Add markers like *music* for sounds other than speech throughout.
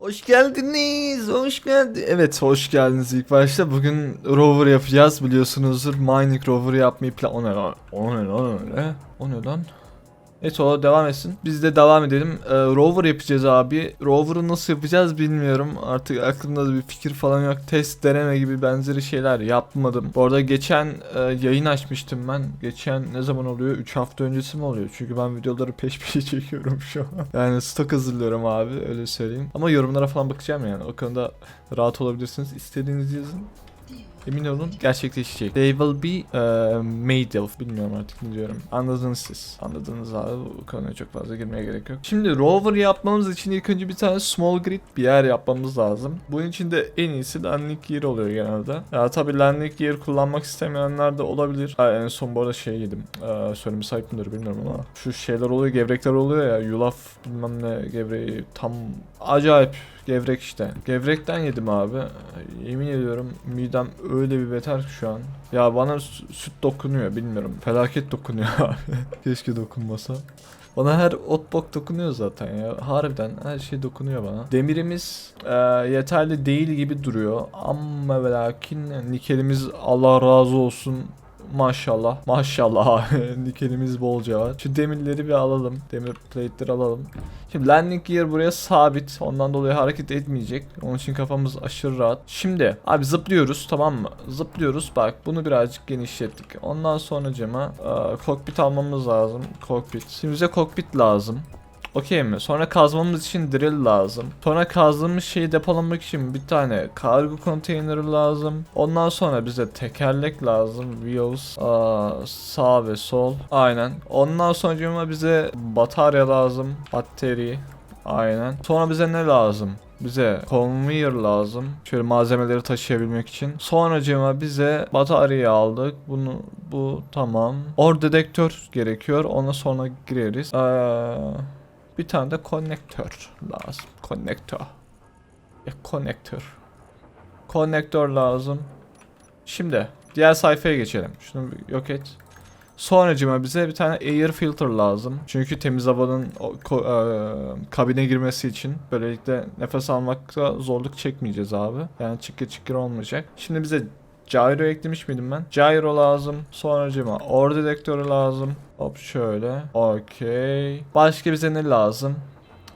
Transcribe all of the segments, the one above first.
Hoş geldiniz, hoş geldin. Evet, hoş geldiniz ilk başta. Bugün rover yapacağız biliyorsunuzdur. Mining rover yapmayı plan... O ne lan? O ne lan? O? O ne lan? Evet o devam etsin. Biz de devam edelim. Ee, rover yapacağız abi. Rover'ı nasıl yapacağız bilmiyorum. Artık aklımda da bir fikir falan yok. Test deneme gibi benzeri şeyler yapmadım. Bu arada geçen e, yayın açmıştım ben. Geçen ne zaman oluyor? 3 hafta öncesi mi oluyor? Çünkü ben videoları peş peşe *laughs* çekiyorum şu an. Yani stok hazırlıyorum abi öyle söyleyeyim. Ama yorumlara falan bakacağım yani. O konuda rahat olabilirsiniz. İstediğinizi yazın. Emin olun gerçekleşecek. They will be uh, made of. Bilmiyorum artık ne diyorum. Anladınız siz. Anladınız abi. Bu konuya çok fazla girmeye gerek yok. Şimdi rover yapmamız için ilk önce bir tane small grid bir yer yapmamız lazım. Bunun için de en iyisi landing gear oluyor genelde. Ya tabii landing gear kullanmak istemeyenler de olabilir. Ha, en son bu arada şey yedim. Ee, söylemi sahip midir bilmiyorum ama. Şu şeyler oluyor gevrekler oluyor ya. Yulaf bilmem ne gevreği tam acayip Gevrek işte. Gevrekten yedim abi. Yemin ediyorum midem öyle bir beter ki şu an. Ya bana sü- süt dokunuyor bilmiyorum. Felaket dokunuyor *laughs* abi. Keşke dokunmasa. Bana her ot bok dokunuyor zaten ya. Harbiden her şey dokunuyor bana. Demirimiz e, yeterli değil gibi duruyor. Ama ve lakin nikelimiz Allah razı olsun Maşallah. Maşallah. *laughs* Nikelimiz bolca var. Şu demirleri bir alalım. Demir plate'leri alalım. Şimdi landing gear buraya sabit. Ondan dolayı hareket etmeyecek. Onun için kafamız aşırı rahat. Şimdi abi zıplıyoruz tamam mı? Zıplıyoruz. Bak bunu birazcık genişlettik. Ondan sonra cama kokpit almamız lazım. Kokpit. Şimdi bize kokpit lazım. Okey mi? Sonra kazmamız için drill lazım. Sonra kazdığımız şeyi depolamak için bir tane kargo konteyneri lazım. Ondan sonra bize tekerlek lazım. Wheels, aa, sağ ve sol. Aynen. Ondan sonra bize batarya lazım. Batteri. Aynen. Sonra bize ne lazım? Bize conveyor lazım. Şöyle malzemeleri taşıyabilmek için. Sonracığıma bize bataryayı aldık. Bunu bu tamam. Or dedektör gerekiyor. Ona sonra gireriz. Ee, bir tane de konnektör lazım. Konnektör. Ya konnektör. Konnektör lazım. Şimdi diğer sayfaya geçelim. Şunu yok et. Sonracıma bize bir tane air filter lazım. Çünkü temiz havanın o, ko- e, kabine girmesi için böylelikle nefes almakta zorluk çekmeyeceğiz abi. Yani çıkır çıkır olmayacak. Şimdi bize Gyro eklemiş miydim ben? Gyro lazım. Sonracıma or dedektörü lazım. Hop şöyle. Okey. Başka bize ne lazım?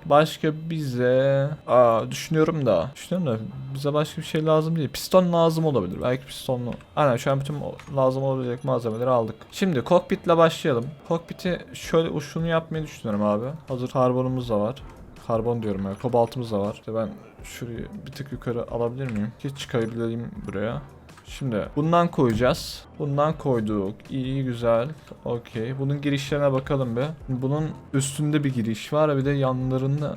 Başka bize... Aa düşünüyorum da. Düşünüyorum da bize başka bir şey lazım değil. Piston lazım olabilir. Belki pistonlu. Aynen şu an bütün lazım olabilecek malzemeleri aldık. Şimdi kokpitle başlayalım. Kokpiti şöyle uçunu yapmayı düşünüyorum abi. Hazır karbonumuz da var. Karbon diyorum ya. Kobaltımız da var. İşte ben şurayı bir tık yukarı alabilir miyim? Ki çıkabileyim buraya. Şimdi bundan koyacağız. Bundan koyduk. İyi güzel. Okey. Bunun girişlerine bakalım be. Bunun üstünde bir giriş var. Bir de yanlarında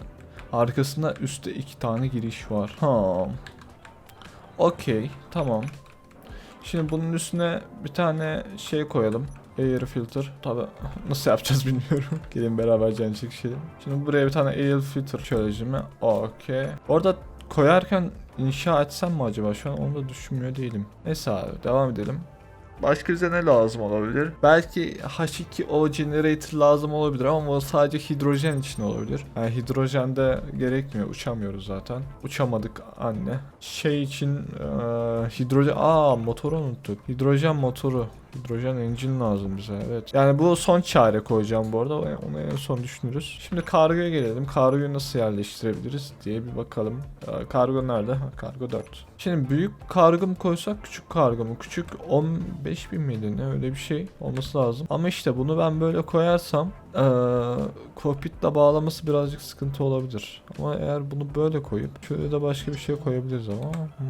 arkasında üstte iki tane giriş var. Ha. Okey. Tamam. Şimdi bunun üstüne bir tane şey koyalım. Air filter. Tabi *laughs* nasıl yapacağız bilmiyorum. *laughs* Gelin beraber can çekişelim. Şimdi buraya bir tane air filter çözümü. Okey. Orada koyarken inşa etsem mi acaba? Şu an onu da düşünmüyor değilim. Neyse abi devam edelim. Başka bize ne lazım olabilir? Belki H2O generator lazım olabilir ama o sadece hidrojen için olabilir. Yani hidrojende gerekmiyor. Uçamıyoruz zaten. Uçamadık anne. Şey için eee, hidrojen... Aa motoru unuttuk. Hidrojen motoru. Hidrojen engine lazım bize evet. Yani bu son çare koyacağım bu arada. Onu en son düşünürüz. Şimdi kargoya gelelim. Kargoyu nasıl yerleştirebiliriz diye bir bakalım. Ee, kargo nerede? Kargo 4. Şimdi büyük kargo mu koysak küçük kargo mu? Küçük 15 bin miydi ne öyle bir şey olması lazım. Ama işte bunu ben böyle koyarsam ee, bağlaması birazcık sıkıntı olabilir. Ama eğer bunu böyle koyup şöyle de başka bir şey koyabiliriz ama. Hmm.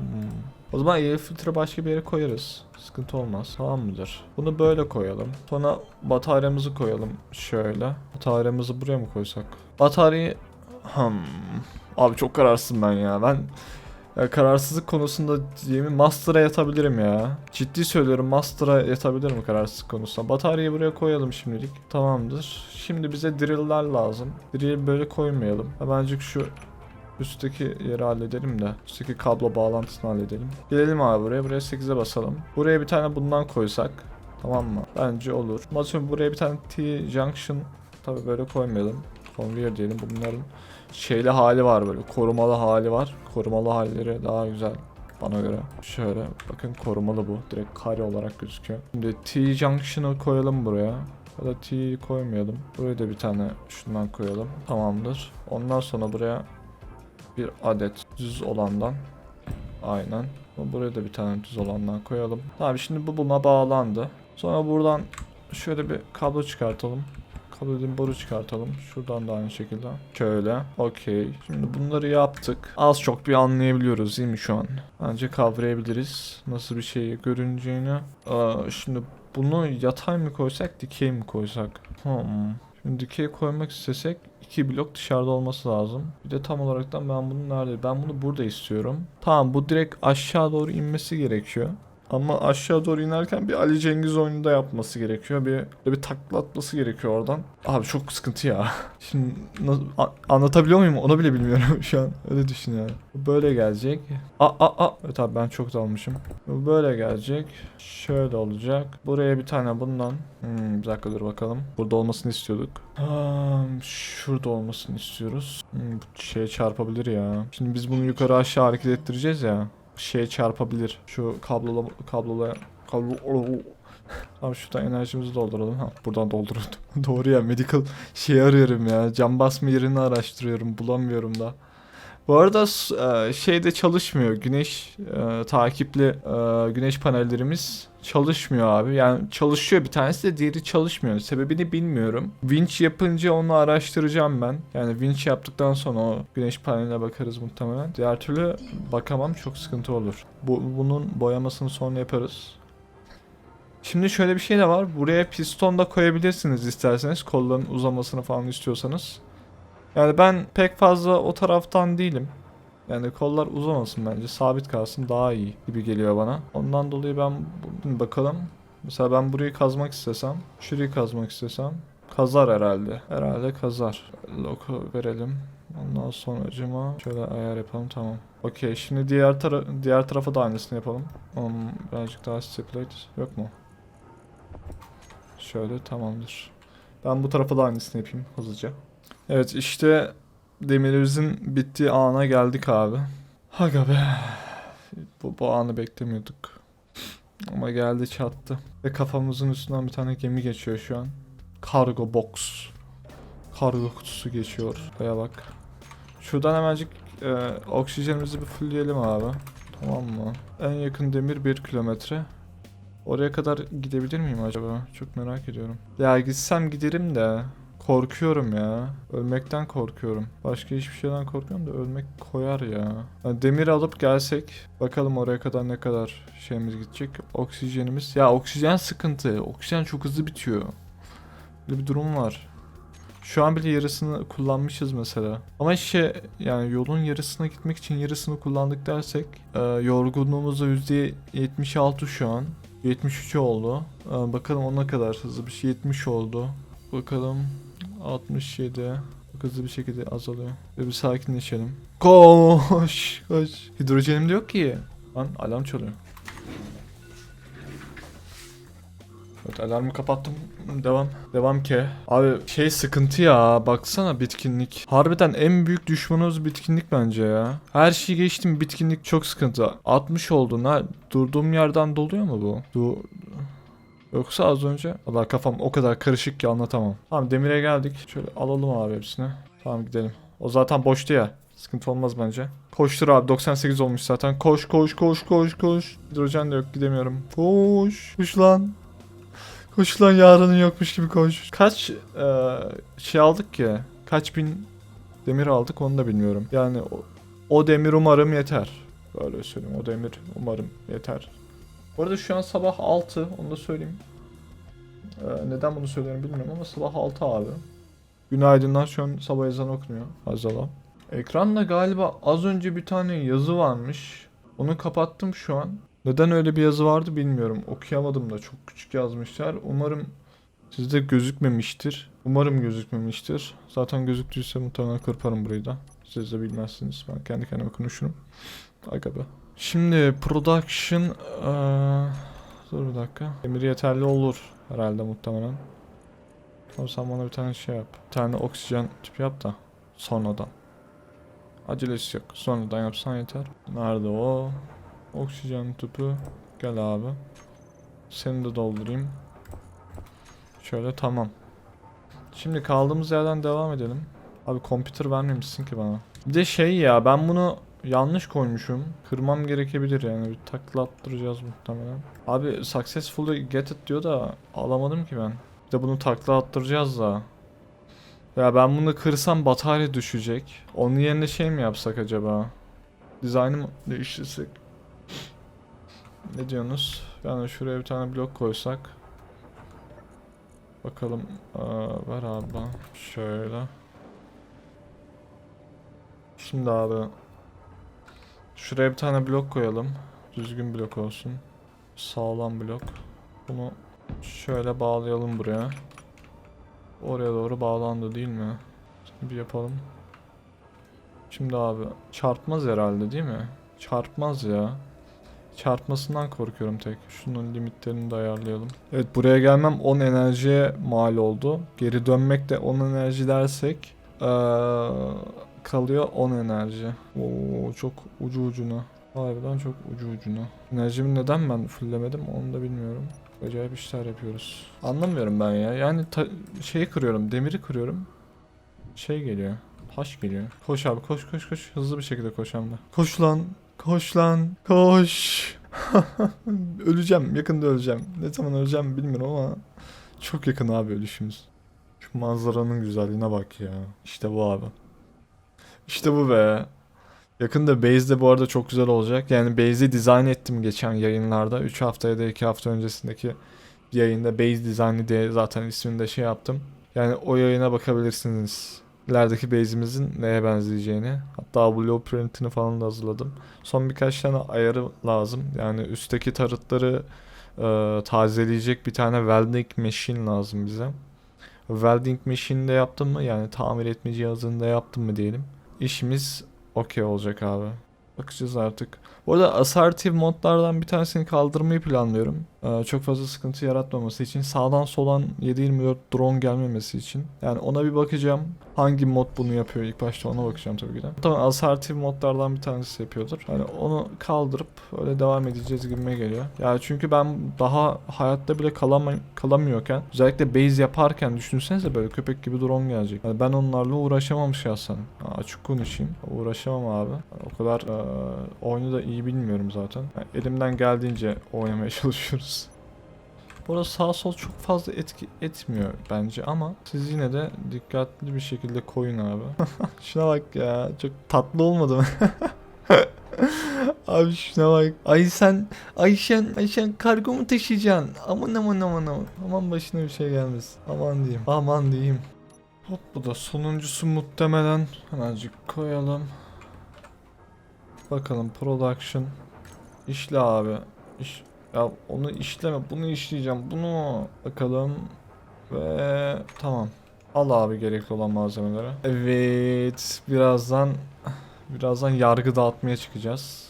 O zaman air filtre başka bir yere koyarız. Sıkıntı olmaz. Tamam mıdır? Bunu böyle koyalım. Sonra bataryamızı koyalım. Şöyle. Bataryamızı buraya mı koysak? Bataryayı... Hmm. Abi çok kararsızım ben ya. Ben ya kararsızlık konusunda yemin Master'a yatabilirim ya. Ciddi söylüyorum Master'a yatabilirim kararsızlık konusunda. Bataryayı buraya koyalım şimdilik. Tamamdır. Şimdi bize drill'ler lazım. Drill böyle koymayalım. Hemencik şu Üstteki yeri halledelim de. Üstteki kablo bağlantısını halledelim. Gelelim abi buraya. Buraya 8'e basalım. Buraya bir tane bundan koysak. Tamam mı? Bence olur. Şimdi buraya bir tane T-junction tabi böyle koymayalım. Conveyor diyelim. Bunların şeyli hali var böyle. Korumalı hali var. Korumalı halleri daha güzel bana göre. Şöyle bakın korumalı bu. Direkt kare olarak gözüküyor. Şimdi T-Junction'ı koyalım buraya. Ya da T'yi koymayalım. Buraya da bir tane şundan koyalım. Tamamdır. Ondan sonra buraya bir adet düz olandan aynen. Buraya da bir tane düz olandan koyalım. Tamam şimdi bu buna bağlandı. Sonra buradan şöyle bir kablo çıkartalım. Kablo dediğim boru çıkartalım. Şuradan da aynı şekilde. Şöyle. Okey. Şimdi bunları yaptık. Az çok bir anlayabiliyoruz değil mi şu an? Bence kavrayabiliriz. Nasıl bir şey görüneceğini. Aa, şimdi bunu yatay mı koysak dikey mi koysak? Hmm. Şimdi dikey koymak istesek iki blok dışarıda olması lazım. Bir de tam olaraktan ben bunu nerede? Ben bunu burada istiyorum. Tamam bu direkt aşağı doğru inmesi gerekiyor. Ama aşağı doğru inerken bir Ali Cengiz oyununda yapması gerekiyor. Bir bir takla atması gerekiyor oradan. Abi çok sıkıntı ya. *laughs* Şimdi anlatabiliyor muyum? Onu bile bilmiyorum *laughs* şu an. Öyle düşün yani. Bu böyle gelecek. A a a. Evet abi ben çok dalmışım. Böyle gelecek. Şöyle olacak. Buraya bir tane bundan. Hmm, bir dakika dur bakalım. Burada olmasını istiyorduk. Hmm, şurada olmasını istiyoruz. Hmm, bu şeye çarpabilir ya. Şimdi biz bunu yukarı aşağı hareket ettireceğiz ya şeye çarpabilir. Şu kablola kablola kablo Abi şuradan enerjimizi dolduralım. Ha, buradan dolduralım. *laughs* Doğru ya medical şey arıyorum ya. Cam basma yerini araştırıyorum. Bulamıyorum da. Bu arada e, şeyde çalışmıyor. Güneş e, takipli e, güneş panellerimiz çalışmıyor abi. Yani çalışıyor bir tanesi de diğeri çalışmıyor. Sebebini bilmiyorum. Winch yapınca onu araştıracağım ben. Yani winch yaptıktan sonra o güneş paneline bakarız muhtemelen. Diğer türlü bakamam çok sıkıntı olur. Bu, bunun boyamasını sonra yaparız. Şimdi şöyle bir şey de var. Buraya piston da koyabilirsiniz isterseniz. Kolların uzamasını falan istiyorsanız. Yani ben pek fazla o taraftan değilim. Yani kollar uzamasın bence. Sabit kalsın daha iyi gibi geliyor bana. Ondan dolayı ben bakalım. Mesela ben burayı kazmak istesem, şurayı kazmak istesem kazar herhalde. Herhalde kazar. Loku verelim. Ondan sonra acıma şöyle ayar yapalım tamam. Okey şimdi diğer tara diğer tarafa da aynısını yapalım. Um, birazcık daha stipulate yok mu? Şöyle tamamdır. Ben bu tarafa da aynısını yapayım hızlıca. Evet işte demirimizin bittiği ana geldik abi. Aga be. Bu, bu anı beklemiyorduk. Ama geldi çattı. Ve kafamızın üstünden bir tane gemi geçiyor şu an. Cargo box. Kargo kutusu geçiyor. Buraya bak. Şuradan hemencik e, oksijenimizi bir fullleyelim abi. Tamam mı? En yakın demir 1 kilometre. Oraya kadar gidebilir miyim acaba? Çok merak ediyorum. Ya gitsem giderim de korkuyorum ya. Ölmekten korkuyorum. Başka hiçbir şeyden korkuyorum da ölmek koyar ya. Yani demir alıp gelsek bakalım oraya kadar ne kadar şeyimiz gidecek. Oksijenimiz. Ya oksijen sıkıntı. Oksijen çok hızlı bitiyor. Böyle bir durum var. Şu an bile yarısını kullanmışız mesela. Ama şey yani yolun yarısına gitmek için yarısını kullandık dersek e, yorgunluğumuz da %76 şu an. 73 oldu. E, bakalım ona kadar hızlı bir şey 70 oldu. Bakalım 67. Çok hızlı bir şekilde azalıyor. Ve bir sakinleşelim. Koş koş. Hidrojenim de yok ki. Lan alarm çalıyor. Evet alarmı kapattım. Devam. Devam ki. Abi şey sıkıntı ya. Baksana bitkinlik. Harbiden en büyük düşmanımız bitkinlik bence ya. Her şeyi geçtim bitkinlik çok sıkıntı. 60 oldu. Ne? Durduğum yerden doluyor mu bu? Du Yoksa az önce Allah kafam o kadar karışık ki anlatamam. Tamam demire geldik. Şöyle alalım abi hepsini. Tamam gidelim. O zaten boştu ya. Sıkıntı olmaz bence. Koştur abi 98 olmuş zaten. Koş koş koş koş koş. Hidrojen de yok gidemiyorum. Koş. Koş lan. Koş lan yarının yokmuş gibi koş. Kaç eee, şey aldık ki? Kaç bin demir aldık onu da bilmiyorum. Yani o, o demir umarım yeter. Böyle söyleyeyim o demir umarım yeter. Bu arada şu an sabah 6 onu da söyleyeyim. Ee, neden bunu söylüyorum bilmiyorum ama sabah 6 abi. Günaydınlar şu an sabah ezanı okunuyor. Azala. Ekranda galiba az önce bir tane yazı varmış. Onu kapattım şu an. Neden öyle bir yazı vardı bilmiyorum. Okuyamadım da çok küçük yazmışlar. Umarım sizde gözükmemiştir. Umarım gözükmemiştir. Zaten gözüktüyse muhtemelen kırparım burayı da. Siz de bilmezsiniz. Ben kendi kendime konuşurum. Aga be. Şimdi production eee, dur bir dakika. Demir yeterli olur herhalde muhtemelen. O sen bana bir tane şey yap. Bir tane oksijen tüpü yap da. Sonradan. Acelesi yok. Sonradan yapsan yeter. Nerede o? Oksijen tüpü. Gel abi. Seni de doldurayım. Şöyle tamam. Şimdi kaldığımız yerden devam edelim. Abi computer vermemişsin ki bana. Bir de şey ya ben bunu yanlış koymuşum. Kırmam gerekebilir yani. Bir takla attıracağız muhtemelen. Abi successfully get it diyor da alamadım ki ben. Bir de bunu takla attıracağız da. Ya ben bunu kırsam batarya düşecek. Onun yerine şey mi yapsak acaba? Dizaynı mı değiştirsek? Ne diyorsunuz? Yani şuraya bir tane blok koysak. Bakalım. Aa, ver abi. Şöyle. Şimdi abi. Şuraya bir tane blok koyalım. Düzgün blok olsun. Sağlam blok. Bunu şöyle bağlayalım buraya. Oraya doğru bağlandı değil mi? Bir yapalım. Şimdi abi çarpmaz herhalde değil mi? Çarpmaz ya. Çarpmasından korkuyorum tek. Şunun limitlerini de ayarlayalım. Evet buraya gelmem 10 enerjiye mal oldu. Geri dönmek de 10 enerji dersek eee, kalıyor 10 enerji. Oo çok ucu ucuna. Harbiden çok ucu ucuna. Enerjimi neden ben fullemedim onu da bilmiyorum. Acayip işler yapıyoruz. Anlamıyorum ben ya. Yani şeyi kırıyorum, demiri kırıyorum. Şey geliyor. Taş geliyor. Koş abi koş koş koş. Hızlı bir şekilde koş hem de. Koş lan. Koş lan. Koş. *laughs* öleceğim. Yakında öleceğim. Ne zaman öleceğim bilmiyorum ama çok yakın abi ölüşümüz. Şu manzaranın güzelliğine bak ya. İşte bu abi. İşte bu be. Yakında base'de bu arada çok güzel olacak. Yani base'i dizayn ettim geçen yayınlarda. 3 hafta ya da 2 hafta öncesindeki bir yayında base dizaynı diye zaten ismini de şey yaptım. Yani o yayına bakabilirsiniz. İlerideki base'imizin neye benzeyeceğini. Hatta blueprint'ini falan da hazırladım. Son birkaç tane ayarı lazım. Yani üstteki tarıtları e, tazeleyecek bir tane welding machine lazım bize. Welding machine'de yaptım mı? Yani tamir etme cihazında yaptım mı diyelim. İşimiz okey olacak abi. Bakacağız artık. Bu arada assertive modlardan bir tanesini kaldırmayı planlıyorum. Ee, çok fazla sıkıntı yaratmaması için. Sağdan soldan 724 drone gelmemesi için. Yani ona bir bakacağım. Hangi mod bunu yapıyor ilk başta ona bakacağım tabii ki de. Tamam assertive modlardan bir tanesi yapıyordur. Yani onu kaldırıp öyle devam edeceğiz gibime geliyor. Yani çünkü ben daha hayatta bile kalama, kalamıyorken özellikle base yaparken düşünsenize böyle köpek gibi drone gelecek. Yani ben onlarla uğraşamam şahsen. Ha, Açık konuşayım. Uğraşamam abi. O kadar eee, oyunu da iyi bilmiyorum zaten. Yani elimden geldiğince oynamaya *laughs* çalışıyoruz. Bu arada sağ sol çok fazla etki etmiyor bence ama siz yine de dikkatli bir şekilde koyun abi. *laughs* şuna bak ya çok tatlı olmadı mı? *laughs* abi şuna bak. Ay sen Ayşen Ayşen kargo mu taşıyacaksın? Aman aman aman aman. Aman başına bir şey gelmesin. Aman diyeyim. Aman diyeyim. Hop bu da sonuncusu muhtemelen. Hemencik koyalım. Bakalım production. İşle abi. İş, ya onu işleme. Bunu işleyeceğim. Bunu bakalım. Ve tamam. Al abi gerekli olan malzemeleri. Evet. Birazdan birazdan yargı dağıtmaya çıkacağız.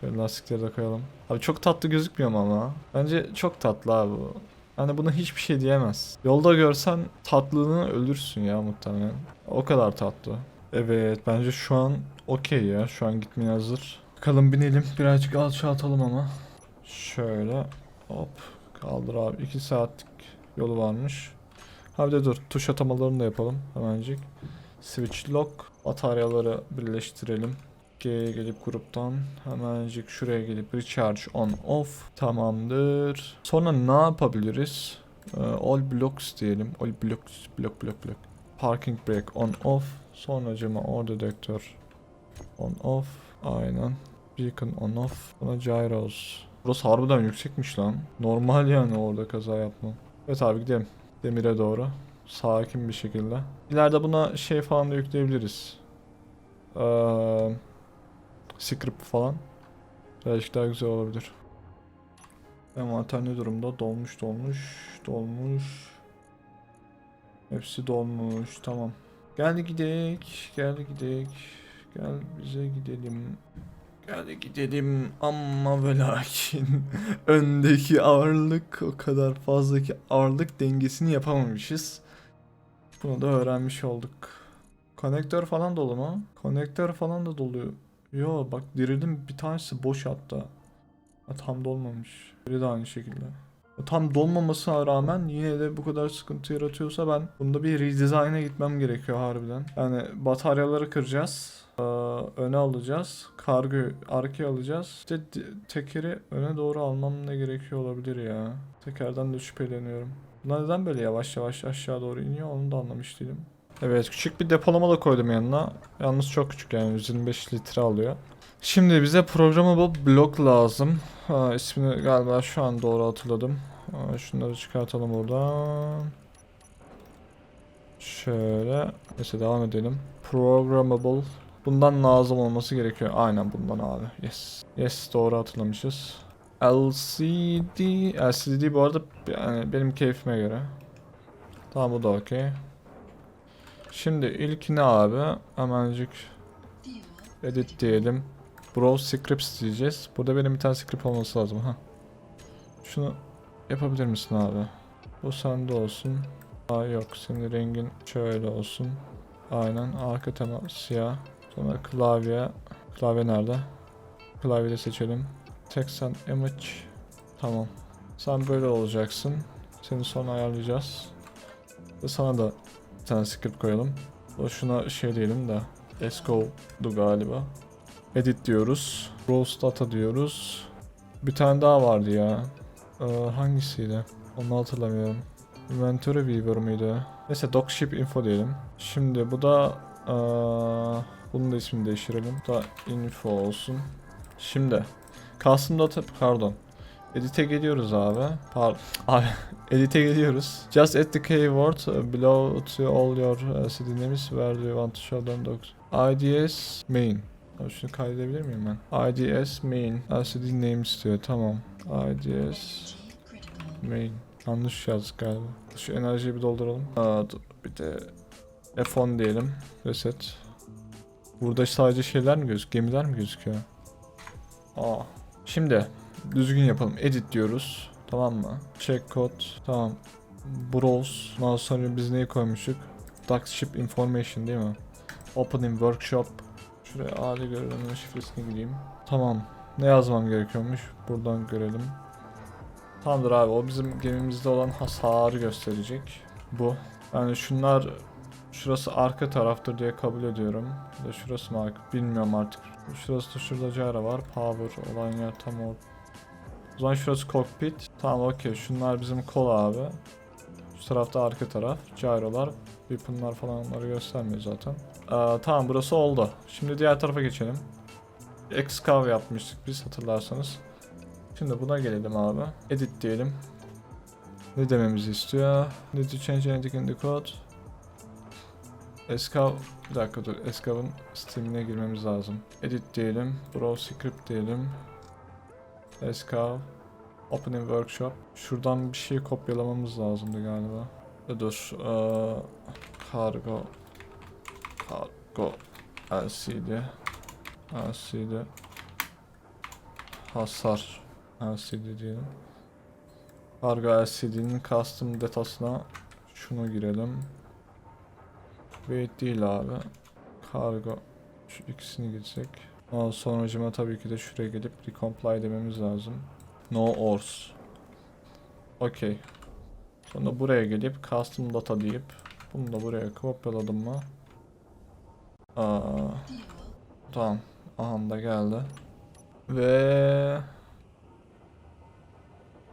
Şöyle lastikleri de koyalım. Abi çok tatlı gözükmüyor mu ama? Bence çok tatlı abi bu. Hani buna hiçbir şey diyemez. Yolda görsen tatlılığını ölürsün ya muhtemelen. O kadar tatlı. Evet bence şu an okey ya. Şu an gitmeye hazır. Bakalım binelim. Birazcık alçaltalım ama. Şöyle hop kaldır abi. 2 saatlik yolu varmış. Ha de dur tuş atamalarını da yapalım hemencik. Switch lock bataryaları birleştirelim. G'ye gelip gruptan hemencik şuraya gelip recharge on off tamamdır. Sonra ne yapabiliriz? Ee, all blocks diyelim. All blocks block block block. Parking brake on off. Sonracıma order detector on off. Aynen. Beacon on off. Buna gyros. Burası harbiden yüksekmiş lan. Normal yani orada kaza yapma. Evet abi gidelim. Demire doğru. Sakin bir şekilde. İleride buna şey falan da yükleyebiliriz. Ee, script falan. Birazcık daha güzel olabilir. Envanter ne durumda? Dolmuş dolmuş. Dolmuş. Hepsi dolmuş. Tamam. Gel gidek. Gel gidek. Gel bize gidelim. Hadi gidelim ama ve lakin *laughs* öndeki ağırlık o kadar fazla ki ağırlık dengesini yapamamışız. Bunu da öğrenmiş olduk. Konektör falan dolu mu? Konektör falan da dolu. Yo bak dirildim bir tanesi boş hatta. Ha, tam dolmamış. Biri de aynı şekilde. Tam dolmamasına rağmen yine de bu kadar sıkıntı yaratıyorsa ben bunda bir redesign'a gitmem gerekiyor harbiden. Yani bataryaları kıracağız. Öne alacağız. Kargı arkaya alacağız. İşte tekeri öne doğru almam ne gerekiyor olabilir ya. Tekerden de şüpheleniyorum. Bunlar neden böyle yavaş yavaş aşağı doğru iniyor onu da anlamış değilim. Evet küçük bir depolama da koydum yanına. Yalnız çok küçük yani 125 litre alıyor. Şimdi bize programmable block lazım. Ha, ismini galiba şu an doğru hatırladım. Ha, şunları çıkartalım buradan. Şöyle. Neyse devam edelim. Programmable. Bundan lazım olması gerekiyor. Aynen bundan abi. Yes. Yes doğru hatırlamışız. LCD. LCD bu arada yani benim keyfime göre. Tamam bu da okey. Şimdi ilk ne abi? Hemencik edit diyelim. Browse scripts diyeceğiz. Burada benim bir tane script olması lazım ha. Şunu yapabilir misin abi? Bu sende olsun. Aa yok senin rengin şöyle olsun. Aynen arka tema siyah. Sonra klavye. Klavye nerede? Klavyeyi seçelim. Text and image. Tamam. Sen böyle olacaksın. Seni sonra ayarlayacağız. Ve sana da bir tane script koyalım. O şuna şey diyelim de. Esco'du galiba. Edit diyoruz. Roast data diyoruz. Bir tane daha vardı ya. Ee, hangisiydi? Onu hatırlamıyorum. Inventory Viewer mıydı? Neyse Docship Info diyelim. Şimdi bu da ee, bunun da ismini değiştirelim. Bu da info olsun. Şimdi Custom data pardon. Edit'e geliyoruz abi. Pardon. *laughs* Abi edit'e geliyoruz. Just add the keyword below to all your uh, city names where you want to show them docs. IDS main. Şunu kaydedebilir miyim ben? IDS main. LCD name istiyor tamam. IDS main. Yanlış yazdık galiba. Şu enerjiyi bir dolduralım. Aa, bir de F10 diyelim. Reset. Burada sadece şeyler mi gözüküyor? Gemiler mi gözüküyor? Aa. Şimdi düzgün yapalım. Edit diyoruz. Tamam mı? Check code. Tamam. Browse. Ondan sonra biz neyi koymuştuk? Duckship information değil mi? Opening workshop. Şuraya Ali görevinin şifresine gireyim. Tamam. Ne yazmam gerekiyormuş? Buradan görelim. Tamamdır abi. O bizim gemimizde olan hasarı gösterecek. Bu. Yani şunlar şurası arka taraftır diye kabul ediyorum. Ya da şurası mı? Bilmiyorum artık. Şurası da şurada Jara var. Power olan yer tam o. O zaman şurası cockpit. Tamam okey. Şunlar bizim kol abi. Şu tarafta arka taraf. Gyrolar. Weapon'lar falan onları göstermiyor zaten. Ee, tamam burası oldu. Şimdi diğer tarafa geçelim. Excave yapmıştık biz hatırlarsanız. Şimdi buna gelelim abi. Edit diyelim. Ne dememizi istiyor? Need to change anything in the code. Escav bir dakika dur. Escav'ın Steam'ine girmemiz lazım. Edit diyelim. Browse script diyelim. Escav. Opening workshop. Şuradan bir şey kopyalamamız lazımdı galiba. E, dur. Ee, cargo. Cargo. LCD. LCD. Hasar. LCD diyelim. Cargo LCD'nin custom datasına şunu girelim. Wait değil abi. Kargo. Şu ikisini girsek. Ondan sonracıma tabii ki de şuraya gelip recompile dememiz lazım. No ors. Okey. Sonra buraya gelip custom data deyip bunu da buraya kopyaladım mı? Aa, tamam. Aha da geldi. Ve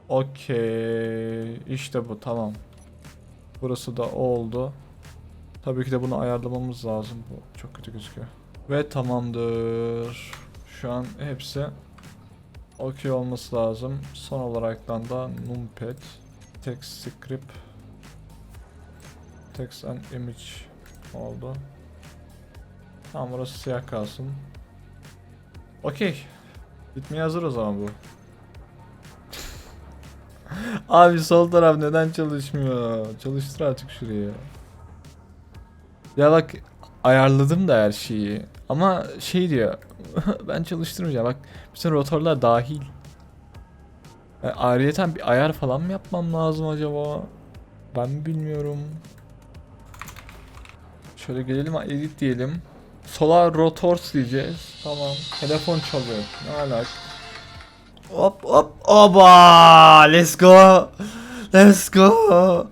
Okey. İşte bu tamam. Burası da oldu. Tabii ki de bunu ayarlamamız lazım. Bu çok kötü gözüküyor. Ve tamamdır. Şu an hepsi okey olması lazım. Son olaraktan da numpad text script text and image oldu. Tamam burası siyah kalsın. Okey. Gitmeye hazır o zaman bu. *laughs* Abi sol taraf neden çalışmıyor? Çalıştır artık şurayı. Ya bak ayarladım da her şeyi. Ama şey diyor. *laughs* ben çalıştırmayacağım. Bak bütün rotorlar dahil. E, ayrıyeten bir ayar falan mı yapmam lazım acaba? Ben mi bilmiyorum. Şöyle gelelim edit diyelim. Solar rotors diyeceğiz. Tamam. Telefon çalıyor. Ne alak? Hop hop. Oba! Let's go. Let's go.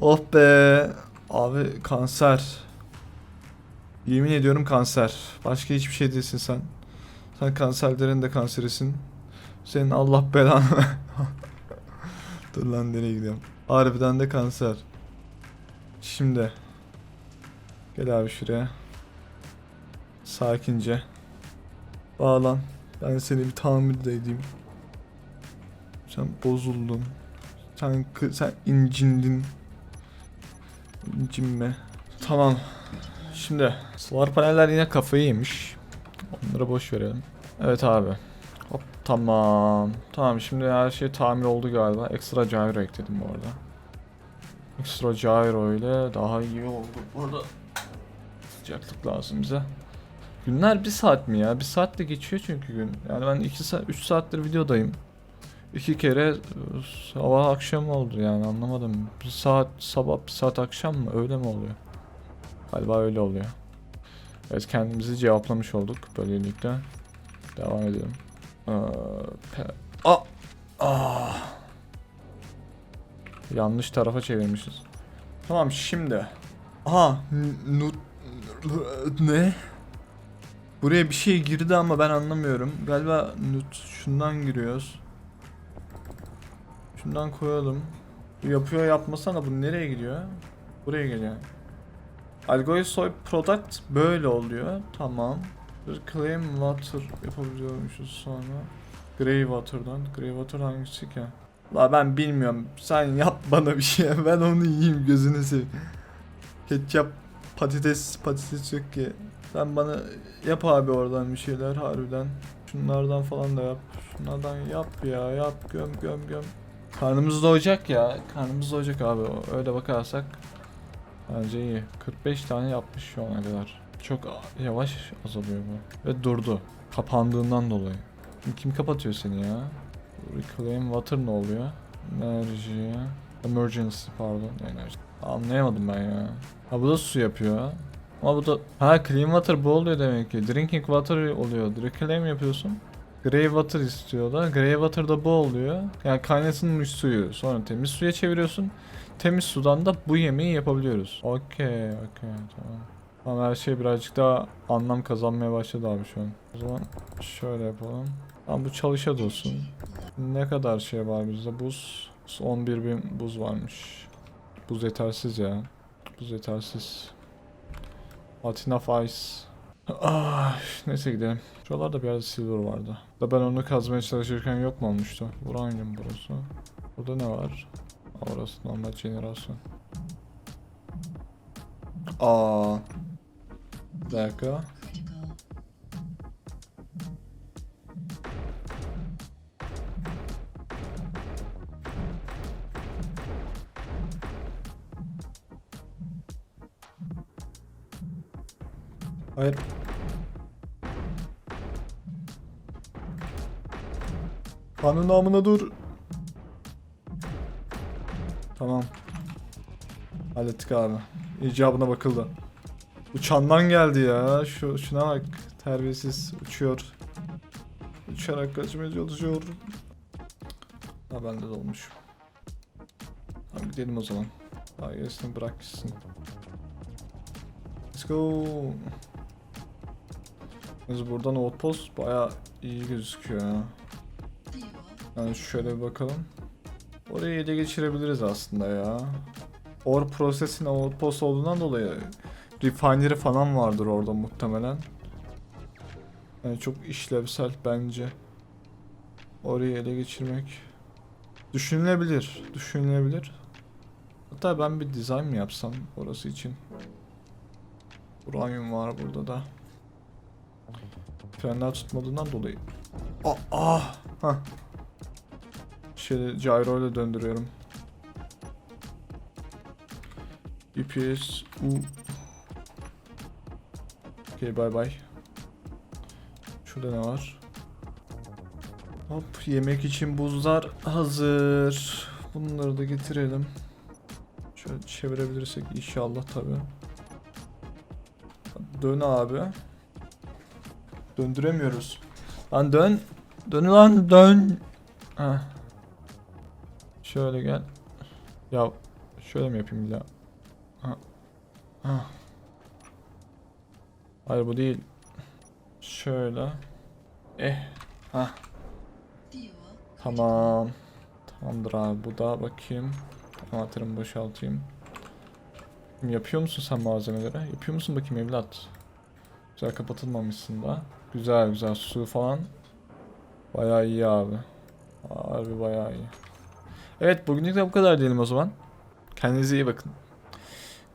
Oh be. Abi kanser. Yemin ediyorum kanser. Başka hiçbir şey değilsin sen. Sen kanserlerin de kanserisin. Senin Allah belanı *laughs* dur lan nereye gidiyorum? Harbiden de kanser. Şimdi gel abi şuraya sakince bağlan ben seni bir tamir de edeyim. Sen bozuldun. Sen sen incindin. İncinme. Tamam. Şimdi solar paneller yine kafayı yemiş. Onlara boş verelim. Evet abi. Hop tamam. Tamam şimdi her şey tamir oldu galiba. Ekstra gyro ekledim bu arada. Ekstra gyro ile daha iyi oldu. Burada sıcaklık lazım bize. Günler bir saat mi ya? Bir saat de geçiyor çünkü gün. Yani ben 2 saat 3 saattir videodayım. İki kere e, sabah akşam oldu yani anlamadım. Bir saat sabah bir saat akşam mı öyle mi oluyor? Galiba öyle oluyor. Evet kendimizi cevaplamış olduk böylelikle. Devam edelim. Ee, pe- Aa! Yanlış tarafa çevirmişiz. Tamam şimdi. Aha, nut ne? Buraya bir şey girdi ama ben anlamıyorum. Galiba nut şundan giriyoruz. Şundan koyalım. Bu yapıyor yapmasana bu nereye gidiyor? Buraya geliyor. Algoy product böyle oluyor. Tamam. Reclaim water yapabiliyormuşuz sonra. Grey water'dan. Grey water hangisi ki? La ben bilmiyorum. Sen yap bana bir şey. Ben onu yiyeyim gözünü seveyim. Ketçap patates patates yok ki. Sen bana yap abi oradan bir şeyler harbiden. Şunlardan falan da yap. Şunlardan yap ya yap göm göm göm. Karnımız doyacak ya. Karnımız doyacak abi. Öyle bakarsak bence iyi. 45 tane yapmış şu ana kadar. Çok yavaş azalıyor bu. Ve durdu. Kapandığından dolayı. Kim kapatıyor seni ya? Reclaim water ne oluyor? Enerji. Emergency pardon. Enerji. Anlayamadım ben ya. Ha bu da su yapıyor. Ama bu da... Ha clean water bu oluyor demek ki. Drinking water oluyor. Reclaim yapıyorsun. Grey water istiyor da. Grey water da bu oluyor. Yani kaynatılmış suyu. Sonra temiz suya çeviriyorsun. Temiz sudan da bu yemeği yapabiliyoruz. Okey, okey, tamam. Tamam her şey birazcık daha anlam kazanmaya başladı abi şu an. O zaman şöyle yapalım. Tamam bu çalışa dursun. Ne kadar şey var bizde? Buz. 11 bin buz varmış. Buz yetersiz ya. Buz yetersiz. Atina Ice. Ah, neyse gidelim. Şuralarda bir yerde silver vardı. Da ben onu kazmaya çalışırken yok mu olmuştu? Uranyum burası. Burada ne var? Orası normal jenerasyon. Aa. Bir dakika. Hayır. Kanun namına dur. Tamam. Hallettik abi. İcabına bakıldı. Uçandan geldi ya. Şu şuna bak. Terbiyesiz uçuyor. Uçarak kaçmaya çalışıyor. Ha bende de olmuş. Tamam gidelim o zaman. Daha gerisini bırak gitsin. Let's go. Biz buradan outpost baya iyi gözüküyor ya. Yani şöyle bir bakalım. Orayı ele geçirebiliriz aslında ya. Or prosesin outpost olduğundan dolayı refinery falan vardır orada muhtemelen. Yani çok işlevsel bence. Orayı ele geçirmek düşünülebilir. Düşünülebilir. Hatta ben bir dizayn mı yapsam orası için. Uranyum var burada da. Frenler tutmadığından dolayı. Aa, ah, hah. Şöyle gyro ile döndürüyorum. UPS U Okey bay bay. Şurada ne var? Hop yemek için buzlar hazır. Bunları da getirelim. Şöyle çevirebilirsek inşallah tabi. Dön abi. Döndüremiyoruz. Lan dön. Dön lan dön. Heh. Şöyle gel. Ya şöyle mi yapayım bir daha? Ha. Ha. Hayır bu değil. Şöyle. Eh. Ha. Tamam. Tamamdır abi. Bu da bakayım. Anahtarımı boşaltayım. Yapıyor musun sen malzemeleri? Yapıyor musun bakayım evlat? Güzel kapatılmamışsın da. Güzel güzel su falan. Bayağı iyi abi. Harbi bayağı iyi. Evet bugünlük de bu kadar diyelim o zaman. Kendinize iyi bakın.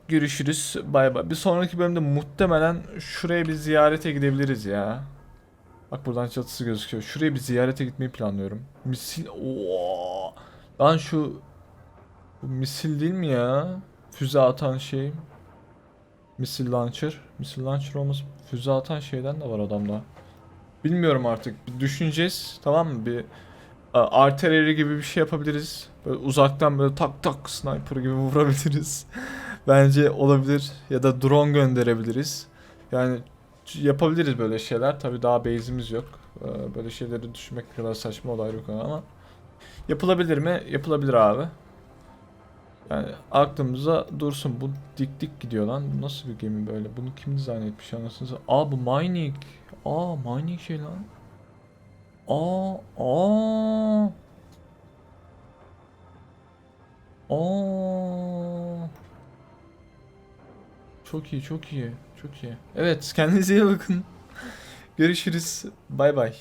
Görüşürüz. Bay bay. Bir sonraki bölümde muhtemelen şuraya bir ziyarete gidebiliriz ya. Bak buradan çatısı gözüküyor. Şuraya bir ziyarete gitmeyi planlıyorum. Misil... Oo. Lan şu... Bu misil değil mi ya? Füze atan şey. Misil launcher. Misil launcher olması füze atan şeyden de var adamda. Bilmiyorum artık. Bir düşüneceğiz. Tamam mı? Bir a, artileri gibi bir şey yapabiliriz. Böyle uzaktan böyle tak tak sniper gibi *laughs* vurabiliriz. Bence olabilir. Ya da drone gönderebiliriz. Yani yapabiliriz böyle şeyler. Tabii daha base'imiz yok. Ee, Böyle şeyleri düşünmek kadar saçma olay konu ama. Yapılabilir mi? Yapılabilir abi. Yani aklımıza dursun. Bu dik dik gidiyor lan. Bu nasıl bir gemi böyle? Bunu kim dizayn etmiş anasını? Aa bu mining. Aa mining şey lan. Aa aa. Aa. Çok iyi, çok iyi, çok iyi. Evet, kendinize iyi bakın. *laughs* Görüşürüz. Bay bay.